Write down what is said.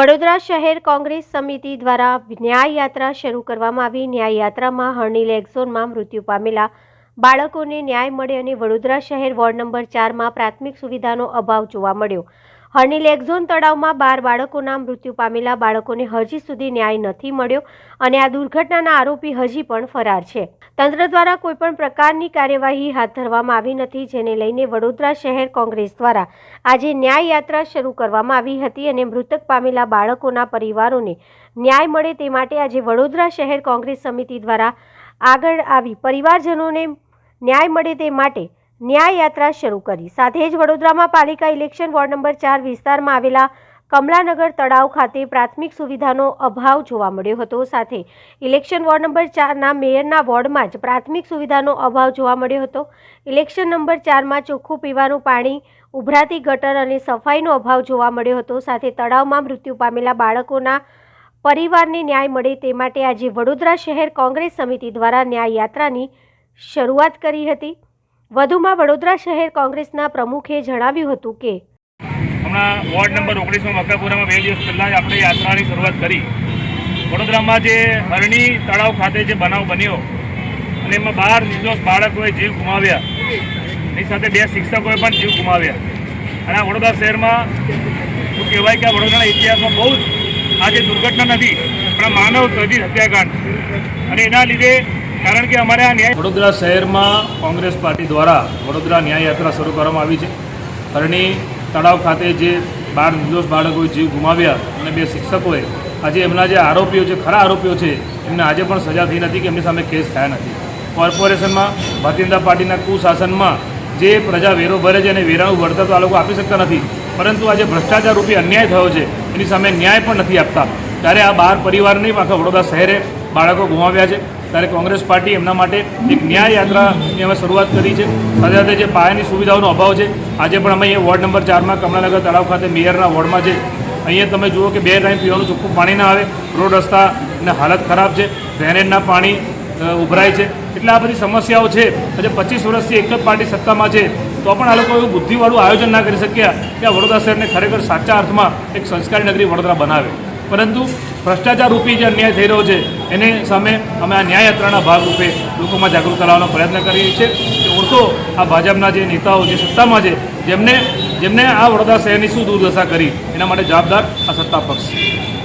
વડોદરા શહેર કોંગ્રેસ સમિતિ દ્વારા ન્યાય યાત્રા શરૂ કરવામાં આવી. ન્યાય યાત્રામાં હરણી એક્ઝોનમાં મૃત્યુ પામેલા બાળકોને ન્યાય મળે અને વડોદરા શહેર વોર્ડ નંબર ચારમાં પ્રાથમિક સુવિધાનો અભાવ જોવા મળ્યો. હરણી લેગ ઝોન તળાવમાં બાર બાળકોના મૃત્યુ પામેલા બાળકોને હજી સુધી ન્યાય નથી મળ્યો અને આ દુર્ઘટનાના આરોપી હજી પણ ફરાર છે. તંત્ર દ્વારા કોઈપણ પ્રકારની કાર્યવાહી હાથ ધરવામાં આવી નથી, જેને લઈને વડોદરા શહેર કોંગ્રેસ દ્વારા આજે ન્યાય યાત્રા શરૂ કરવામાં આવી હતી અને મૃતક પામેલા બાળકોના પરિવારોને ન્યાય મળે તે માટે આજે વડોદરા શહેર કોંગ્રેસ સમિતિ દ્વારા આગળ આવી પરિવારજનોને ન્યાય મળે તે માટે ન્યાય યાત્રા શરૂ કરી. સાથે જ વડોદરામાં પાલિકા ઇલેક્શન વોર્ડ નંબર ચાર વિસ્તારમાં આવેલા કમલાનગર તળાવ ખાતે પ્રાથમિક સુવિધાનો અભાવ જોવા મળ્યો હતો. સાથે ઇલેક્શન વોર્ડ નંબર ચારના મેયરના વોર્ડમાં જ પ્રાથમિક સુવિધાનો અભાવ જોવા મળ્યો હતો. ઇલેક્શન નંબર ચારમાં ચોખ્ખું પીવાનું પાણી, ઉભરાતી ગટર અને સફાઈનો અભાવ જોવા મળ્યો હતો. સાથે તળાવમાં મૃત્યુ પામેલા બાળકોના પરિવારને ન્યાય મળે તે માટે આજે વડોદરા શહેર કોંગ્રેસ સમિતિ દ્વારા ન્યાય યાત્રાની શરૂઆત કરી હતી. વધુમાં વડોદરા શહેર કોંગ્રેસના પ્રમુખે જણાવ્યું હતું કે હમણાં વોર્ડ નંબર ઓગણીસમાં મક્કાપુરામાં બે દિવસ પહેલાં જ આપણે યાત્રાની શરૂઆત કરી. વડોદરામાં જે હરણી તળાવ ખાતે જે બનાવ બન્યો અને એમાં બાર નિર્દોષ બાળકોએ જીવ ગુમાવ્યા. એની સાથે બે શિક્ષકોએ પણ જીવ ગુમાવ્યા. અને આ વડોદરા શહેરમાં શું કહેવાય કે આ વડોદરાના ઇતિહાસમાં બહુ જ આ જે દુર્ઘટના નથી પણ માનવ સર્જિત હત્યાકાંડ અને એના લીધે કારણ કે અમારે આ ન્યાય વડોદરા શહેરમાં કોંગ્રેસ પાર્ટી દ્વારા વડોદરા ન્યાય શરૂ કરવામાં આવી છે. હરણી તળાવ ખાતે જે બાર નિર્દોષ બાળકોએ જીવ ગુમાવ્યા અને બે શિક્ષકોએ આજે એમના જે આરોપીઓ છે, ખરા આરોપીઓ છે, એમને આજે પણ સજા થઈ નથી કે એમની સામે કેસ થયા નથી. કોર્પોરેશનમાં, ભારતીય પાર્ટીના કુશાસનમાં જે પ્રજા વેરો ભરે છે અને વેરાનું વળતર તો આ લોકો આપી શકતા નથી, પરંતુ આજે ભ્રષ્ટાચાર રૂપી અન્યાય થયો છે. એની સામે ન્યાય પણ નથી આપતા. ત્યારે આ બાર નહીં, આખા વડોદરા શહેરે બાળકો ગુમાવ્યા છે. ત્યારે કોંગ્રેસ પાર્ટી એમના માટે એક ન્યાય યાત્રાની અમે શરૂઆત કરી છે. સાથે સાથે જે પાયાની સુવિધાઓનો અભાવ છે, આજે પણ અમે અહીંયા વોર્ડ નંબર ચારમાં કમલાનગર તળાવ ખાતે મેયરના વોર્ડમાં છે. અહીંયા તમે જુઓ કે બે ટાઈમ પીવાનું ચોખ્ખું પાણી ના આવે. રોડ રસ્તાની હાલત ખરાબ છે. ડ્રેનેજના પાણી ઉભરાય છે. એટલે આ બધી સમસ્યાઓ છે. આજે પચીસ વર્ષથી એક જ પાર્ટી સત્તામાં છે. તો પણ આ લોકો એવું બુદ્ધિવાળું આયોજન ના કરી શક્યા કે આ વડોદરા શહેરને ખરેખર સાચા અર્થમાં એક સંસ્કારી નગરી વડોદરા બનાવે. પરંતુ ભ્રષ્ટાચાર રૂપી જે અન્યાય થઈ રહ્યો છે, એને સામે અમે આ ન્યાય યાત્રાના ભાગરૂપે લોકોમાં જાગૃત કરાવવાનો પ્રયત્ન કરીએ છીએ કે ઓળખો આ ભાજપના જે નેતાઓ જે સત્તામાં છે, જેમને જેમને આ વડોદરા શહેરની શું દુર્દશા કરી, એના માટે જવાબદાર આ સત્તા પક્ષ છે.